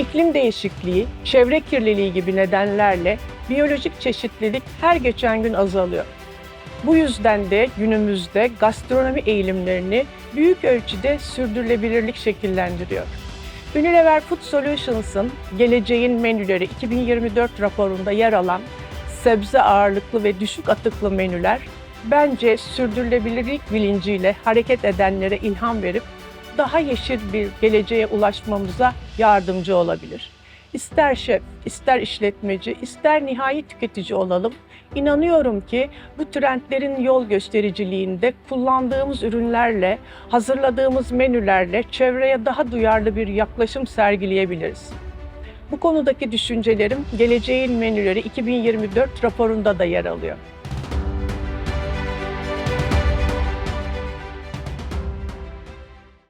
iklim değişikliği, çevre kirliliği gibi nedenlerle biyolojik çeşitlilik her geçen gün azalıyor. Bu yüzden de günümüzde gastronomi eğilimlerini büyük ölçüde sürdürülebilirlik şekillendiriyor. Unilever Food Solutions'ın Geleceğin Menüleri 2024 raporunda yer alan sebze ağırlıklı ve düşük atıklı menüler bence sürdürülebilirlik bilinciyle hareket edenlere ilham verip daha yeşil bir geleceğe ulaşmamıza yardımcı olabilir. İster şef, ister işletmeci, ister nihai tüketici olalım, İnanıyorum ki bu trendlerin yol göstericiliğinde kullandığımız ürünlerle, hazırladığımız menülerle çevreye daha duyarlı bir yaklaşım sergileyebiliriz. Bu konudaki düşüncelerim Geleceğin Menüleri 2024 raporunda da yer alıyor.